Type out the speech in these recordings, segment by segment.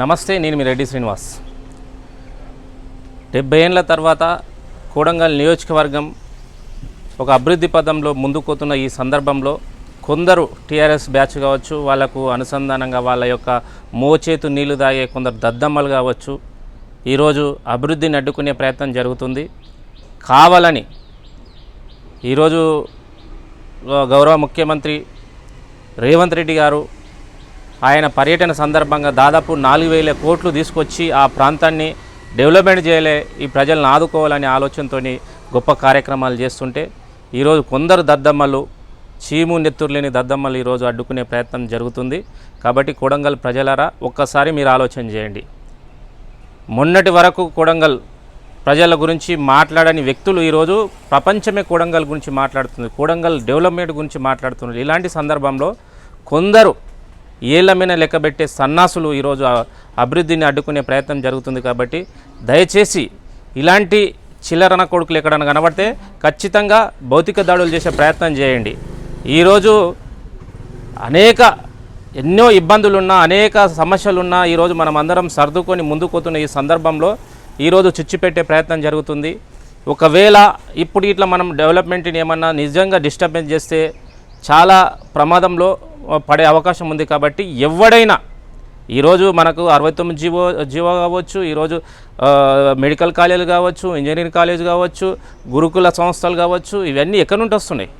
నమస్తే నేను మీ రెడ్డి శ్రీనివాస్. డెబ్బై ఏళ్ళ తర్వాత కూడంగల్ నియోజకవర్గం ఒక అభివృద్ధి పదంలో ముందుకుపోతున్న ఈ సందర్భంలో కొందరు టీఆర్ఎస్ బ్యాచ్ కావచ్చు వాళ్ళకు అనుసంధానంగా వాళ్ళ యొక్క మోచేతు నీళ్ళు తాగే కొందరు దద్దమ్మలు కావచ్చు ఈరోజు అభివృద్ధిని అడ్డుకునే ప్రయత్నం జరుగుతుంది. కావాలని ఈరోజు గౌరవ ముఖ్యమంత్రి రేవంత్ రెడ్డి గారు ఆయన పర్యటన సందర్భంగా దాదాపు నాలుగు వేల కోట్లు తీసుకొచ్చి ఆ ప్రాంతాన్ని డెవలప్మెంట్ చేయలే ఈ ప్రజలను ఆదుకోవాలనే ఆలోచనతో గొప్ప కార్యక్రమాలు చేస్తుంటే ఈరోజు కొందరు దద్దమ్మలు చీము నెత్తురు లేని దద్దమ్మలు ఈరోజు అడ్డుకునే ప్రయత్నం జరుగుతుంది. కాబట్టి కొడంగల్ ప్రజలారా ఒక్కసారి మీరు ఆలోచన చేయండి. మొన్నటి వరకు కొడంగల్ ప్రజల గురించి మాట్లాడని వ్యక్తులు ఈరోజు ప్రపంచమే కొడంగల్ గురించి మాట్లాడుతుంది కొడంగల్ డెవలప్మెంట్ గురించి మాట్లాడుతున్నారు. ఇలాంటి సందర్భంలో కొందరు ఏళ్ళ మీద లెక్కబెట్టే సన్నాసులు ఈరోజు అభివృద్ధిని అడ్డుకునే ప్రయత్నం జరుగుతుంది కాబట్టి దయచేసి ఇలాంటి చిల్లరన కొడుకులు ఎక్కడన్నా కనబడితే ఖచ్చితంగా భౌతిక దాడులు చేసే ప్రయత్నం చేయండి. ఈరోజు అనేక ఎన్నో ఇబ్బందులున్నా అనేక సమస్యలున్నా ఈరోజు మనం అందరం సర్దుకొని ముందుకోతున్న ఈ సందర్భంలో ఈరోజు చిచ్చుపెట్టే ప్రయత్నం జరుగుతుంది. ఒకవేళ ఇప్పుడు ఇట్లా మనం డెవలప్మెంట్ని ఏమన్నా నిజంగా డిస్టర్బెన్స్ చేస్తే చాలా ప్రమాదంలో పడే అవకాశం ఉంది కాబట్టి ఎవడైనా ఈరోజు మనకు అరవై తొమ్మిది జీవో జీవో కావచ్చు ఈరోజు మెడికల్ కాలేజీలు కావచ్చు ఇంజనీరింగ్ కాలేజ్ కావచ్చు గురుకుల సంస్థలు కావచ్చు ఇవన్నీ ఎక్కడి నుండి వస్తున్నాయి?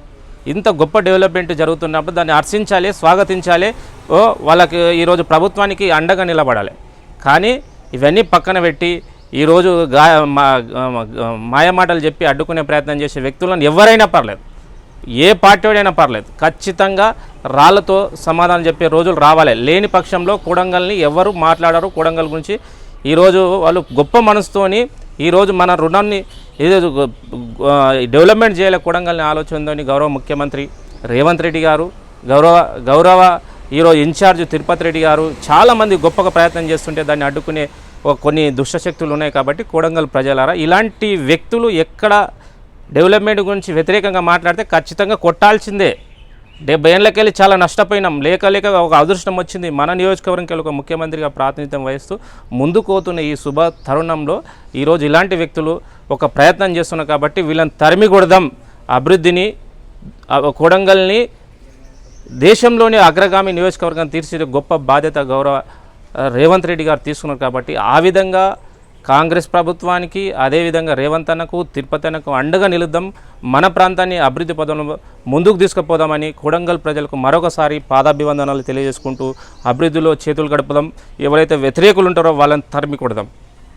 ఇంత గొప్ప డెవలప్మెంట్ జరుగుతున్నప్పుడు దాన్ని హర్షించాలి స్వాగతించాలి ఓ వాళ్ళకి ఈరోజు ప్రభుత్వానికి అండగా నిలబడాలి. కానీ ఇవన్నీ పక్కన పెట్టి ఈరోజు గా మా మాయమాటలు చెప్పి అడ్డుకునే ప్రయత్నం చేసే వ్యక్తులను ఎవరైనా పర్లేదు. ఏ పార్టీ వాడైనా పర్లేదు. ఖచ్చితంగా రాళ్ళతో సమాధానం చెప్పే రోజులు రావాలి. లేని పక్షంలో కూడంగల్ని ఎవరు మాట్లాడరు? కూడంగల్ గురించి ఈరోజు వాళ్ళు గొప్ప మనసుతోని ఈరోజు మన రుణాన్ని ఏదో డెవలప్మెంట్ చేయలే కూడంగల్ని ఆలోచనతోని గౌరవ ముఖ్యమంత్రి రేవంత్ రెడ్డి గారు గౌరవ గౌరవ ఈరోజు ఇన్ఛార్జ్ తిరుపతి రెడ్డి గారు చాలామంది గొప్పగా ప్రయత్నం చేస్తుంటే దాన్ని అడ్డుకునే కొన్ని దుష్టశక్తులు ఉన్నాయి కాబట్టి కూడంగల్ ప్రజలారా ఇలాంటి వ్యక్తులు ఎక్కడ డెవలప్మెంట్ గురించి వ్యతిరేకంగా మాట్లాడితే ఖచ్చితంగా కొట్టాల్సిందే. డెబ్బై ఏళ్ళకెళ్ళి చాలా నష్టపోయినాం. లేక లేక ఒక అదృష్టం వచ్చింది. మన నియోజకవర్గంకి ఒక ముఖ్యమంత్రిగా ప్రాతినిధ్యం వహిస్తూ ముందుకోతున్న ఈ శుభ తరుణంలో ఈరోజు ఇలాంటి వ్యక్తులు ఒక ప్రయత్నం చేస్తున్నారు కాబట్టి వీళ్ళని తరిమి కొడదాం. అభివృద్ధిని కొడంగల్ని దేశంలోని అగ్రగామి నియోజకవర్గం తీర్చిదే గొప్ప బాధ్యత గౌరవ రేవంత్ రెడ్డి గారు తీసుకున్నారు కాబట్టి ఆ విధంగా కాంగ్రెస్ ప్రభుత్వానికి అదేవిధంగా రేవంత్ అన్నకు తిరుపతి అన్నకు అండగా నిలుద్దాం. మన ప్రాంతాన్ని అభివృద్ధి పదంలో ముందుకు తీసుకుపోదామని కొడంగల్ ప్రజలకు మరొకసారి పాదాభివందనాలు తెలియజేసుకుంటూ అభివృద్ధిలో చేతులు గడపదాం. ఎవరైతే వ్యతిరేకులు ఉంటారో వాళ్ళని తరిమి కొడదాం.